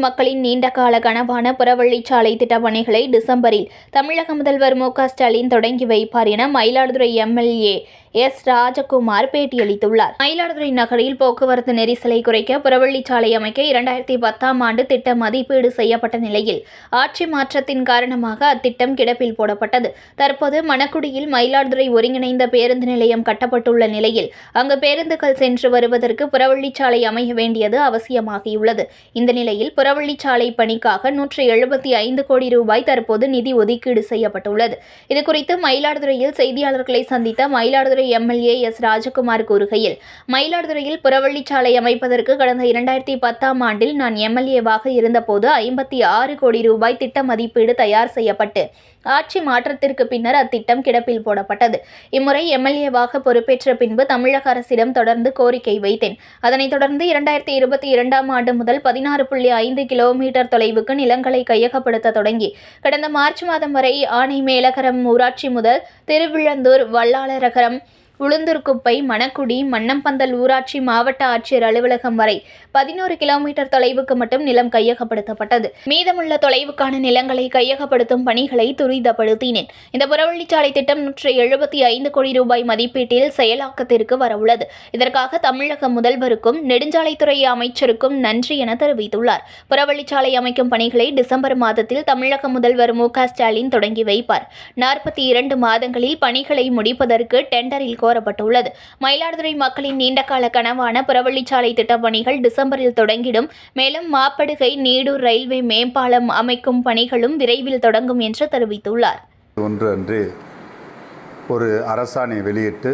மக்களின் நீண்டகால கனவான புறவழிச்சாலை திட்டப் பணிகளை டிசம்பரில் தமிழக முதல்வர் மு க ஸ்டாலின் தொடங்கி வைப்பார் என மயிலாடுதுறை எம்எல்ஏ எஸ். ராஜகுமார் பேட்டியளித்துள்ளார். மயிலாடுதுறை நகரில் போக்குவரத்து நெரிசலை குறைக்க புறவழிச்சாலை அமைக்க இரண்டாயிரத்தி பத்தாம் ஆண்டு திட்ட மதிப்பீடு செய்யப்பட்ட நிலையில் ஆட்சி மாற்றத்தின் காரணமாக அத்திட்டம் கிடப்பில் போடப்பட்டது. தற்போது மணக்குடியில் மயிலாடுதுறை ஒருங்கிணைந்த பேருந்து நிலையம் கட்டப்பட்டுள்ள நிலையில் அங்கு பேருந்துகள் சென்று வருவதற்கு புறவழிச்சாலை அமைய வேண்டியது அவசியமாகியுள்ளது. இந்த நிலையில் புறவழிச்சாலை பணிக்காக நூற்றி எழுபத்தி ஐந்து கோடி ரூபாய் தற்போது நிதி ஒதுக்கீடு செய்யப்பட்டுள்ளது. இதுகுறித்து மயிலாடுதுறையில் செய்தியாளர்களை சந்தித்த மயிலாடுதுறை மயிலாடுதுறை எம்எல்ஏ எஸ் ராஜகுமார் கூறுகையில் மயிலாடுதுறையில் புறவழிச்சாலை அமைப்பதற்கு கடந்த இரண்டாயிரத்தி பத்தாம் ஆண்டில் நான் எம்எல்ஏவாக இருந்தபோது ஐம்பத்தி ஆறு கோடி ரூபாய் திட்ட மதிப்பீடு தயார் செய்யப்பட்டு ஆட்சி மாற்றத்திற்கு பின்னர் அத்திட்டம் கிடப்பில் போடப்பட்டது. இம்முறை எம்எல்ஏவாக பொறுப்பேற்ற பின்பு தமிழக அரசிடம் தொடர்ந்து கோரிக்கை வைத்தேன். அதனைத் தொடர்ந்து இரண்டாயிரத்தி இருபத்தி இரண்டாம் ஆண்டு முதல் பதினாறு புள்ளி ஐந்து கிலோமீட்டர் தொலைவுக்கு நிலங்களை கையகப்படுத்த தொடங்கி கடந்த மார்ச் மாதம் வரை ஆணை மேலகரம் ஊராட்சி முதல் திருவிழந்தூர் வல்லாளரகரம் உளுந்தூர்குப்பை மணக்குடி மன்னம்பந்தல் ஊராட்சி மாவட்ட ஆட்சியர் அலுவலகம் வரை பதினோரு கிலோமீட்டர் தொலைவுக்கு மட்டும் நிலம் கையகப்படுத்தப்பட்டது. மீதமுள்ள தொலைவுக்கான நிலங்களை கையகப்படுத்தும் பணிகளை துரிதப்படுத்தினேன். இந்த புறவழிச்சாலை திட்டம் நூற்றி எழுபத்தி ஐந்து கோடி ரூபாய் மதிப்பீட்டில் செயலாக்கத்திற்கு வரவுள்ளது. இதற்காக தமிழக முதல்வருக்கும் நெடுஞ்சாலைத்துறை அமைச்சருக்கும் நன்றி என தெரிவித்துள்ளார். புறவழிச்சாலை அமைக்கும் பணிகளை டிசம்பர் மாதத்தில் தமிழக முதல்வர் மு க ஸ்டாலின் தொடங்கி வைப்பார். நாற்பத்தி இரண்டு மாதங்களில் பணிகளை முடிப்பதற்கு டெண்டரில் கோரப்பட்டுள்ளது. மயிலாடுதுறை மக்களின் நீண்டகால கனவான புறவழிச்சாலை திட்டப் பணிகள் டிசம்பரில் தொடங்கிடும். மேலும் மாப்படுகை நீடூர் ரயில்வே மேம்பாலம் அமைக்கும் பணிகளும் விரைவில் தொடங்கும் என்று தெரிவித்துள்ளார். ஒன்று அன்று ஒரு அரசாணை வெளியிட்டு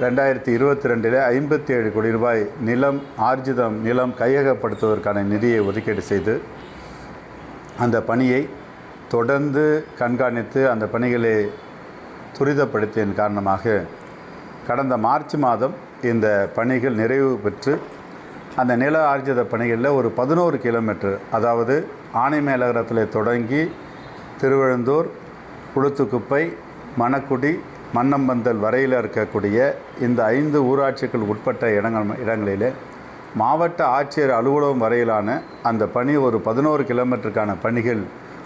ரெண்டாயிரத்தி இருபத்தி ரெண்டில் ஐம்பத்தி ஏழு கோடி ரூபாய் நிலம் ஆர்ஜிதம் நிலம் கையகப்படுத்துவதற்கான நிதியை ஒதுக்கீடு செய்து அந்த பணியை தொடர்ந்து கண்காணித்து அந்த பணிகளை துரிதப்படுத்தியதன் காரணமாக கடந்த மார்ச் மாதம் இந்த பணிகள் நிறைவு பெற்று அந்த நில ஆர்ஜித பணிகளில் ஒரு பதினோரு கிலோமீட்டர் அதாவது ஆனைமேலகரத்தில் தொடங்கி திருவழுந்தூர் குளுத்துக்குப்பை மணக்குடி மன்னம்பந்தல் வரையில் இருக்கக்கூடிய இந்த ஐந்து ஊராட்சிகள் உட்பட்ட இடங்கள் இடங்களிலே மாவட்ட ஆட்சியர் அலுவலகம் வரையிலான அந்த பணி ஒரு பதினோரு கிலோமீட்டருக்கான பணிகள்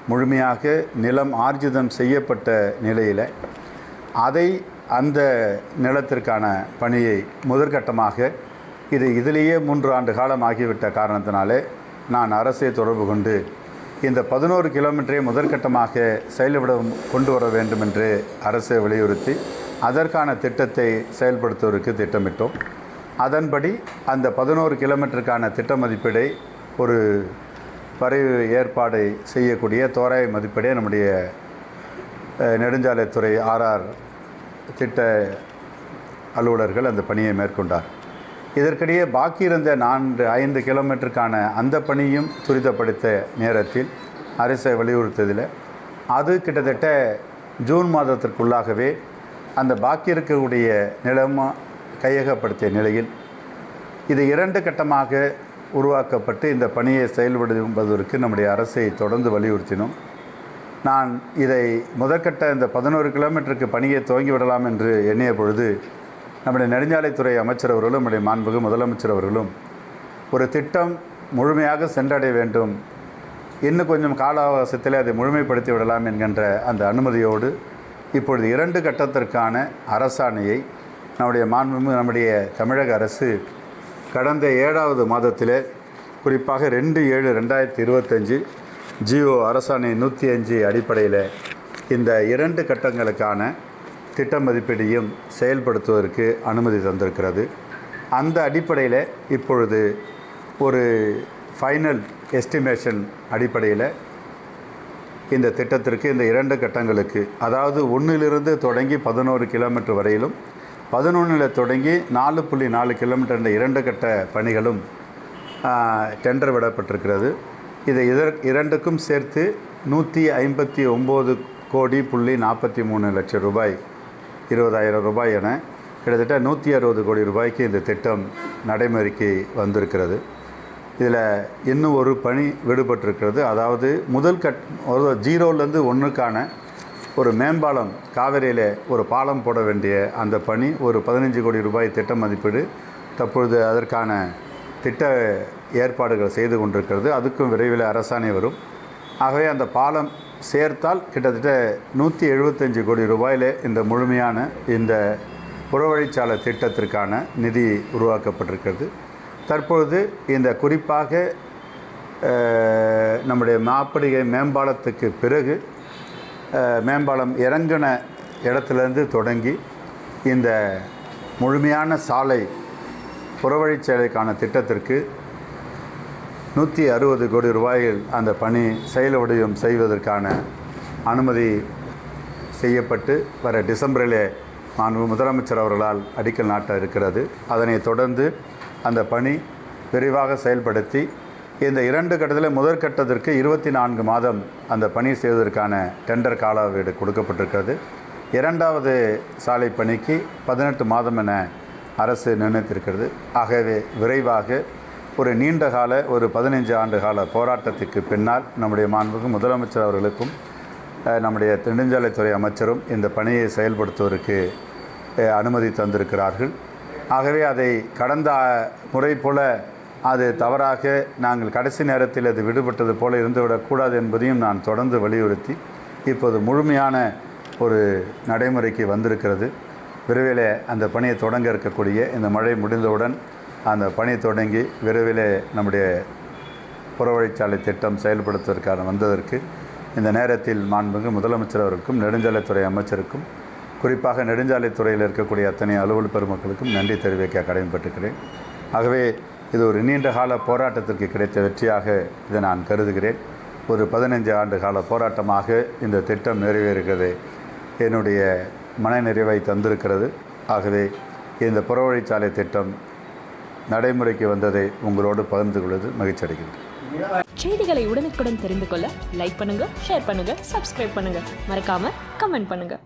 முழுமையாக நிலம் ஆர்ஜிதம் செய்யப்பட்ட நிலையில் அதை அந்த நிலத்திற்கான பணியை முதற்கட்டமாக இது இதிலேயே மூன்று ஆண்டு காலம் ஆகிவிட்ட காரணத்தினாலே நான் அரசை தொடர்பு கொண்டு இந்த பதினோரு கிலோமீட்டரை முதற்கட்டமாக செயல்பட கொண்டு வர வேண்டும் என்று அரசை வலியுறுத்தி அதற்கான திட்டத்தை செயல்படுத்துவதற்கு திட்டமிட்டோம். அதன்படி அந்த பதினோரு கிலோமீட்டருக்கான திட்ட மதிப்பீடை ஒரு வரைவு ஏற்பாடு செய்யக்கூடிய தோராய மதிப்பீடை நம்முடைய நெடுஞ்சாலைத்துறை ஆர்ஆர் திட்ட அலுவலர்கள் அந்த பணியை மேற்கொண்டார். இதற்கிடையே பாக்கி இருந்த நான்கு ஐந்து கிலோமீட்டருக்கான அந்த பணியும் துரிதப்படுத்த நேரத்தில் அரசை வலியுறுத்ததில் அது கிட்டத்தட்ட ஜூன் மாதத்திற்குள்ளாகவே அந்த பாக்கி இருக்கக்கூடிய நிலமா கையகப்படுத்திய நிலையில் இது இரண்டு கட்டமாக உருவாக்கப்பட்டு இந்த பணியை செயல்படுவதற்கு நம்முடைய அரசை தொடர்ந்து வலியுறுத்தினோம். நான் இதை முதற்கட்ட இந்த பதினோரு கிலோமீட்டருக்கு பணியை துவங்கி விடலாம் என்று எண்ணிய பொழுது நம்முடைய நெடுஞ்சாலைத்துறை அமைச்சர் அவர்களும் நம்முடைய மாண்புகு முதலமைச்சர் அவர்களும் ஒரு திட்டம் முழுமையாக சென்றடைய வேண்டும். இன்னும் கொஞ்சம் கால அவகாசத்தில் அதை முழுமைப்படுத்தி விடலாம் என்கின்ற அந்த அனுமதியோடு இப்பொழுது இரண்டு கட்டத்திற்கான அரசாணையை நம்முடைய மாண்புமிகு நம்முடைய தமிழக அரசு கடந்த ஏழாவது மாதத்தில் குறிப்பாக ரெண்டு ஏழு ரெண்டாயிரத்தி இருபத்தஞ்சு ஜியோ அரசாணை நூற்றி அஞ்சு அடிப்படையில் இந்த இரண்டு கட்டங்களுக்கான திட்ட மதிப்பீடையும் செயல்படுத்துவதற்கு அனுமதி தந்திருக்கிறது. அந்த அடிப்படையில் இப்பொழுது ஒரு ஃபைனல் எஸ்டிமேஷன் அடிப்படையில் இந்த திட்டத்திற்கு இந்த இரண்டு கட்டங்களுக்கு அதாவது ஒன்றிலிருந்து தொடங்கி பதினோரு கிலோமீட்டர் வரையிலும் பதினொன்றில் தொடங்கி நாலு புள்ளி நாலு கிலோமீட்டர் இந்த இரண்டு கட்ட பணிகளும் டெண்டர் விடப்பட்டிருக்கிறது. இதை இதர் இரண்டுக்கும் சேர்த்து நூற்றி ஐம்பத்தி ஒம்பது கோடி புள்ளி நாற்பத்தி மூணு லட்சம் ரூபாய் இருபதாயிரம் ரூபாய் என கிட்டத்தட்ட நூற்றி அறுபது கோடி ரூபாய்க்கு இந்த திட்டம் நடைமுறைக்கு வந்திருக்கிறது. இதில் இன்னும் ஒரு பணி விடுபட்டிருக்கிறது. அதாவது முதல் கட் ஒரு ஜீரோலேருந்து ஒன்றுக்கான ஒரு மேம்பாலம் காவேரியில் ஒரு பாலம் போட வேண்டிய அந்த பணி ஒரு பதினஞ்சு கோடி ரூபாய் திட்ட மதிப்பீடு. தற்பொழுது அதற்கான திட்ட ஏற்பாடுகள் செய்து கொண்டிருக்கிறது. அதுக்கும் விரைவில் அரசாணை வரும். ஆகவே அந்த பாலம் சேர்த்தால் கிட்டத்தட்ட நூற்றி எழுபத்தஞ்சு கோடி ரூபாயிலே இந்த முழுமையான இந்த புறவழிச்சாலை திட்டத்திற்கான நிதி உருவாக்கப்பட்டிருக்கிறது. தற்பொழுது இந்த குறிப்பாக நம்முடைய மாப்படிகை மேம்பாலத்துக்கு பிறகு மேம்பாலம் இறங்கின இடத்துலேருந்து தொடங்கி இந்த முழுமையான சாலை புறவழிச்சாலைக்கான திட்டத்திற்கு நூற்றி அறுபது கோடி ரூபாயில் அந்த பணி செயலுடையும் செய்வதற்கான அனுமதி செய்யப்பட்டு வர டிசம்பரிலே மாண்பு முதலமைச்சர் அவர்களால் அடிக்கல் நாட்ட இருக்கிறது. அதனைத் தொடர்ந்து அந்த பணி விரைவாக செயல்படுத்தி இந்த இரண்டு கட்டத்தில் முதற்கட்டத்திற்கு இருபத்தி நான்கு மாதம் அந்த பணி செய்வதற்கான டெண்டர் கால அளவீடு கொடுக்கப்பட்டிருக்கிறது. இரண்டாவது சாலை பணிக்கு பதினெட்டு மாதம் என அரசு நிர்ணயித்திருக்கிறது. ஆகவே விரைவாக ஒரு நீண்ட கால ஒரு பதினைஞ்சு ஆண்டு கால போராட்டத்துக்கு பின்னால் நம்முடைய மாண்புக்கு முதலமைச்சர் அவர்களுக்கும் நம்முடைய நெடுஞ்சாலைத்துறை அமைச்சரும் இந்த பணியை செயல்படுத்துவதற்கு அனுமதி தந்திருக்கிறார்கள். ஆகவே அதை கடந்த முறை போல அது தவறாக நாங்கள் கடைசி நேரத்தில் அது விடுபட்டது போல இருந்துவிடக்கூடாது என்பதையும் நான் தொடர்ந்து வலியுறுத்தி இப்போது முழுமையான ஒரு நடைமுறைக்கு வந்திருக்கிறது. விரைவில் அந்த பணியை தொடங்க இருக்கக்கூடிய இந்த மழை முடிந்தவுடன் அந்த பணி தொடங்கி விரைவில் நம்முடைய புறவழிச்சாலை திட்டம் செயல்படுத்துவதற்கான வந்ததற்கு இந்த நேரத்தில் மாண்புமிகு முதலமைச்சர் அவருக்கும் நெடுஞ்சாலைத்துறை அமைச்சருக்கும் குறிப்பாக நெடுஞ்சாலைத்துறையில் இருக்கக்கூடிய அத்தனை அலுவல் பெருமக்களுக்கும் நன்றி தெரிவிக்க கடமைப்பட்டிருக்கிறேன். ஆகவே இது ஒரு நீண்ட கால போராட்டத்திற்கு கிடைத்த வெற்றியாக இதை நான் கருதுகிறேன். ஒரு பதினைஞ்சு ஆண்டு கால போராட்டமாக இந்த திட்டம் நிறைவேறுகிறது. என்னுடைய மனநிறைவை தந்திருக்கிறது. ஆகவே இந்த புறவழிச்சாலை திட்டம் நடைமுறைக்கு வந்ததை உங்களோடு பகிர்ந்து கொள்வது மகிழ்ச்சி அடைகிறது செய்திகளை உடனுக்குடன் தெரிந்து கொள்ள லைக் பண்ணுங்க ஷேர் பண்ணுங்க சப்ஸ்கிரைப் பண்ணுங்க. மறக்காம கமெண்ட் பண்ணுங்க.